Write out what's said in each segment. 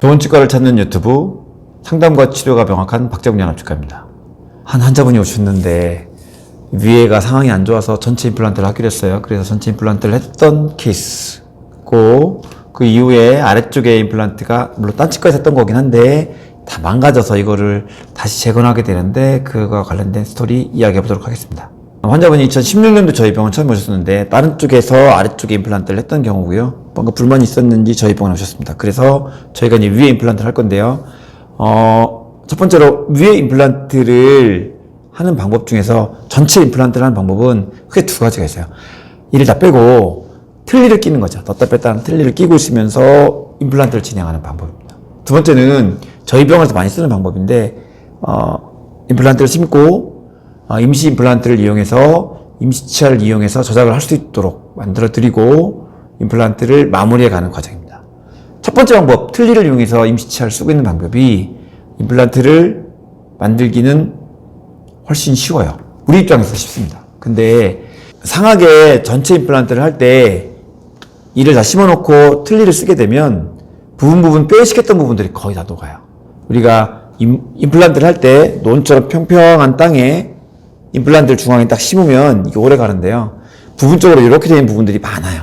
좋은 치과를 찾는 유튜브 상담과 치료가 명확한 박재웅 연합치과입니다. 한 환자분이 오셨는데 위에가 상황이 안 좋아서 전체 임플란트를 하기로 했어요. 그래서 전체 임플란트를 했던 케이스고 그 이후에 아래쪽에 임플란트가 물론 딴 치과에서 했던 거긴 한데 다 망가져서 이거를 다시 재건하게 되는데 그거와 관련된 스토리 이야기해 보도록 하겠습니다. 환자분이 2016년도 저희 병원 처음 오셨었는데 다른 쪽에서 아래쪽에 임플란트를 했던 경우고요. 뭔가 불만이 있었는지 저희 병원에 오셨습니다. 그래서 저희가 이제 위에 임플란트를 할 건데요. 어, 첫 번째로 위에 임플란트를 하는 방법 중에서 전체 임플란트를 하는 방법은 크게 두 가지가 있어요. 이를 다 빼고 틀니를 끼는 거죠. 넣다 뺐다 하는 틀니를 끼고 있으면서 임플란트를 진행하는 방법입니다. 두 번째는 저희 병원에서 많이 쓰는 방법인데 어, 임플란트를 심고 어, 임시 임플란트를 이용해서 임시치아를 이용해서 저작을 할 수 있도록 만들어 드리고 임플란트를 마무리해 가는 과정입니다. 첫 번째 방법, 틀니를 이용해서 임시치아를 쓰고 있는 방법이 임플란트를 만들기는 훨씬 쉬워요. 우리 입장에서 쉽습니다. 근데 상하게 전체 임플란트를 할 때 이를 다 심어놓고 틀니를 쓰게 되면 부분 부분 뼈이식했던 부분들이 거의 다 녹아요. 우리가 임, 임플란트를 할 때 논처럼 평평한 땅에 임플란트를 중앙에 딱 심으면 이게 오래 가는데요. 부분적으로 이렇게 되는 부분들이 많아요.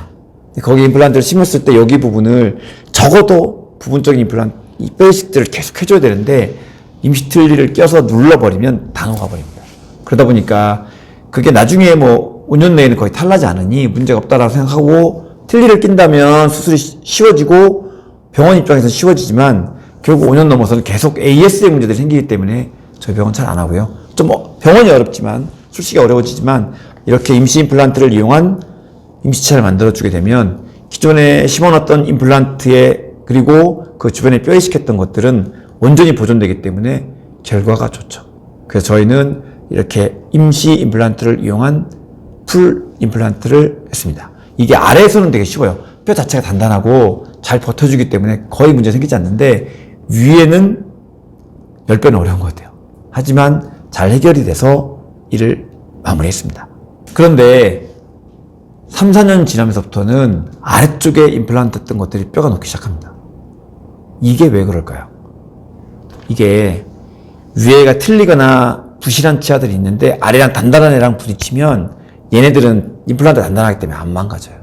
거기 임플란트를 심었을 때 여기 부분을 적어도 부분적인 임플란트, 이 뼈이식들을 계속 해줘야 되는데 임시틀리를 껴서 눌러버리면 다 녹아버립니다. 그러다 보니까 그게 나중에 뭐 5년 내에는 거의 탈나지 않으니 문제가 없다라고 생각하고 틀니를 낀다면 수술이 쉬- 쉬워지고 병원 입장에서 쉬워지지만 결국 5년 넘어서는 계속 AS의 문제들이 생기기 때문에 저희 병원 잘 안 하고요. 좀 어- 병원이 어렵지만 출시가 어려워지지만 이렇게 임시 임플란트를 이용한 임시차를 만들어주게 되면 기존에 심어놨던 임플란트에 그리고 그 주변에 뼈이식했던 것들은 온전히 보존되기 때문에 결과가 좋죠. 그래서 저희는 이렇게 임시 임플란트를 이용한 풀 임플란트를 했습니다. 이게 아래에서는 되게 쉬워요. 뼈 자체가 단단하고 잘 버텨주기 때문에 거의 문제 생기지 않는데 위에는 10배는 어려운 것 같아요. 하지만 잘 해결이 돼서 이를 마무리했습니다. 그런데 3, 4년 지나면서부터는 아래쪽에 임플란트 했던 것들이 뼈가 녹기 시작합니다. 이게 왜 그럴까요? 이게 위에가 틀리거나 부실한 치아들이 있는데 아래랑 단단한 애랑 부딪히면 얘네들은 임플란트 단단하기 때문에 안 망가져요.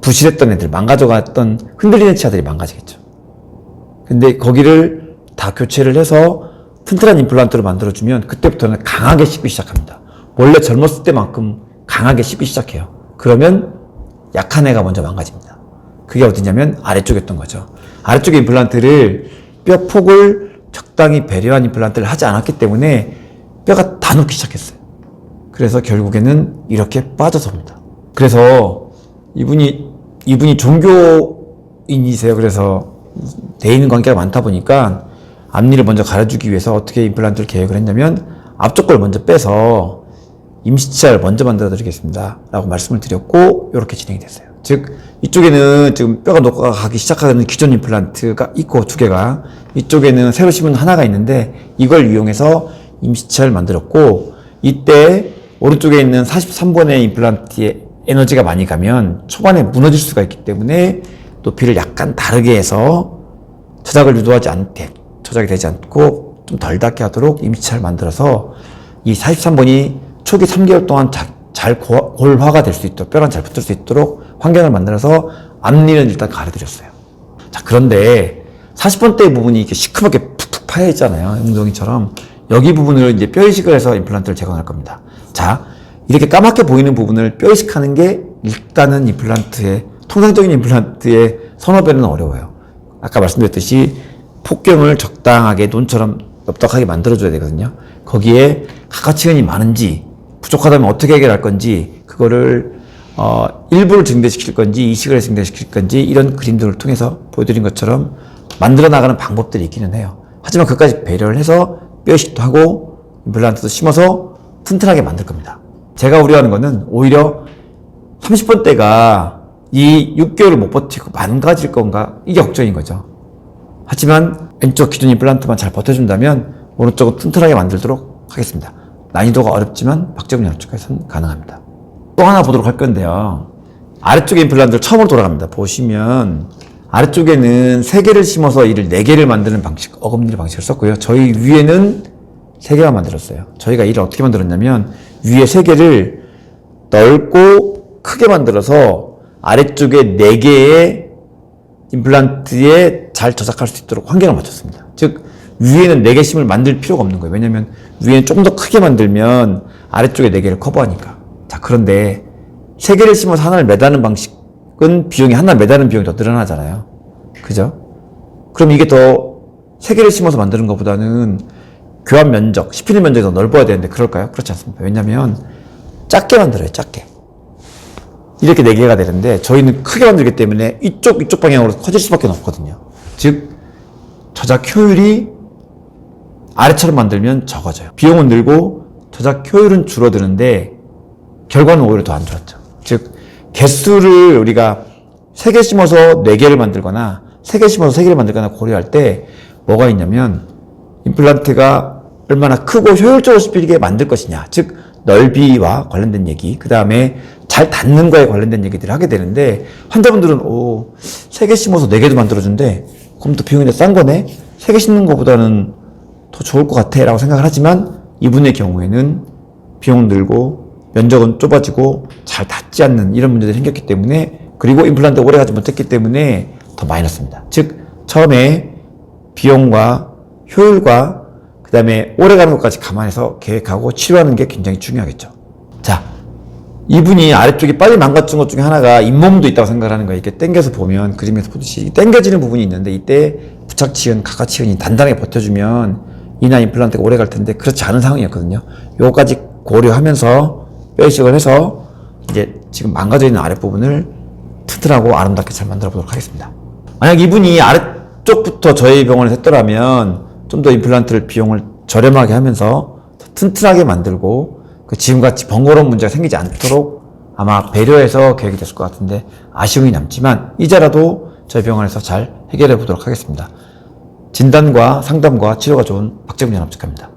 부실했던 애들, 망가져갔던 흔들리는 치아들이 망가지겠죠. 근데 거기를 다 교체를 해서 튼튼한 임플란트로 만들어주면 그때부터는 강하게 씹기 시작합니다. 원래 젊었을 때만큼 강하게 씹기 시작해요. 그러면 약한 애가 먼저 망가집니다. 그게 어디냐면 아래쪽이었던 거죠. 아래쪽에 임플란트를 뼈 폭을 적당히 배려한 임플란트를 하지 않았기 때문에 뼈가 다 녹기 시작했어요. 그래서 결국에는 이렇게 빠져섭니다. 그래서 이분이 이분이 종교인이세요. 그래서 대인 관계가 많다 보니까 앞니를 먼저 가려주기 위해서 어떻게 임플란트를 계획을 했냐면 앞쪽 걸 먼저 빼서 임시치아를 먼저 만들어 드리겠습니다. 라고 말씀을 드렸고 이렇게 진행이 됐어요. 즉 이쪽에는 지금 뼈가 녹아가기 시작하는 기존 임플란트가 있고 두 개가 이쪽에는 새로 심은 하나가 있는데 이걸 이용해서 임시치아를 만들었고 이때 오른쪽에 있는 43번의 임플란트에 에너지가 많이 가면 초반에 무너질 수가 있기 때문에 높이를 약간 다르게 해서 저작을 유도하지 않게 저작이 되지 않고 좀 덜 닿게 하도록 임시차를 만들어서 이 43번이 초기 3개월 동안 자- 잘 고- 골화가 될 수 있도록 뼈랑 잘 붙을 수 있도록 환경을 만들어서 앞니는 일단 가려드렸어요. 자 그런데 40번 대 부분이 이렇게 시커멓게 푹푹 파여 있잖아요. 웅덩이처럼 여기 부분을 이제 뼈 이식을 해서 임플란트를 제거할 겁니다. 자 이렇게 까맣게 보이는 부분을 뼈 이식하는 게 일단은 임플란트의 통상적인 임플란트의 선호배는 어려워요. 아까 말씀드렸듯이 폭경을 적당하게 논처럼 넓적하게 만들어줘야 되거든요. 거기에 가가치근이 많은지 부족하다면 어떻게 해결할 건지 그거를 어, 일부를 증대시킬 건지 이식을 증대시킬 건지 이런 그림들을 통해서 보여드린 것처럼 만들어 나가는 방법들이 있기는 해요. 하지만 그까지 배려를 해서 뼈이식도 하고 임플란트도 심어서 튼튼하게 만들 겁니다. 제가 우려하는 거는 오히려 30번 대가 이 6개월을 못 버티고 망가질 건가 이게 걱정인 거죠. 하지만 왼쪽 기존 임플란트만 잘 버텨준다면 오른쪽은 튼튼하게 만들도록 하겠습니다. 난이도가 어렵지만 박재훈 양쪽에서는 가능합니다. 또 하나 보도록 할 건데요. 아래쪽 임플란트를 처음으로 돌아갑니다. 보시면 아래쪽에는 세 개를 심어서 이를 네 개를 만드는 방식, 어금니 방식을 썼고요. 저희 위에는 세 개만 만들었어요. 저희가 이를 어떻게 만들었냐면 위에 세 개를 넓고 크게 만들어서 아래쪽에 네 개의 임플란트에 잘 저작할 수 있도록 환경을 맞췄습니다. 즉 위에는 네개 심을 만들 필요가 없는 거예요. 왜냐하면 위에는 조금 더 크게 만들면 아래쪽에 네 개를 커버하니까. 자 그런데 세 개를 심어서 하나를 매다는 방식은 비용이 하나 매다는 비용이 더 늘어나잖아요. 그죠? 그럼 이게 더세 개를 심어서 만드는 것보다는 교환 면적, 씹히는 면적이 더 넓어야 되는데 그럴까요? 그렇지 않습니다. 왜냐하면 작게 만들어요. 작게. 이렇게 네 개가 되는데 저희는 크게 만들기 때문에 이쪽 이쪽 방향으로 커질 수밖에 없거든요. 즉 저작 효율이 아래처럼 만들면 적어져요. 비용은 늘고 저작 효율은 줄어드는데 결과는 오히려 더 안 좋았죠. 즉 개수를 우리가 세개 심어서 네 개를 만들거나 세개 심어서 세 개를 만들거나 고려할 때 뭐가 있냐면 임플란트가 얼마나 크고 효율적으로 씹히게 만들 것이냐. 즉 넓이와 관련된 얘기, 그 다음에 잘 닿는 거에 관련된 얘기들을 하게 되는데 환자분들은 오세개 심어서 네 개도 만들어준대. 그럼 또 비용이 싼 거네. 세개 심는 것보다는 더 좋을 것 같아 라고 생각을 하지만 이분의 경우에는 비용 늘고 면적은 좁아지고 잘 닿지 않는 이런 문제들이 생겼기 때문에 그리고 임플란트 오래 가지 못했기 때문에 더 마이너스입니다. 즉 처음에 비용과 효율과 그 다음에 오래 가는 것까지 감안해서 계획하고 치료하는 게 굉장히 중요하겠죠. 자, 이분이 아래쪽이 빨리 망가진 것 중에 하나가 잇몸도 있다고 생각하는 거예요. 이렇게 당겨서 보면 그림에서 보듯이 당겨지는 부분이 있는데 이때 부착 치은, 가까치은이 단단하게 버텨주면 이나 임플란트가 오래 갈 텐데 그렇지 않은 상황이었거든요. 요거까지 고려하면서 뼈 이식을 해서 이제 지금 망가져 있는 아랫부분을 튼튼하고 아름답게 잘 만들어 보도록 하겠습니다. 만약 이분이 아래쪽부터 저희 병원에서 했더라면 좀 더 임플란트를 비용을 저렴하게 하면서 더 튼튼하게 만들고 그 지금같이 번거로운 문제가 생기지 않도록 아마 배려해서 계획이 됐을 것 같은데 아쉬움이 남지만 이제라도 저희 병원에서 잘 해결해 보도록 하겠습니다. 진단과 상담과 치료가 좋은 박재문 연합측입니다.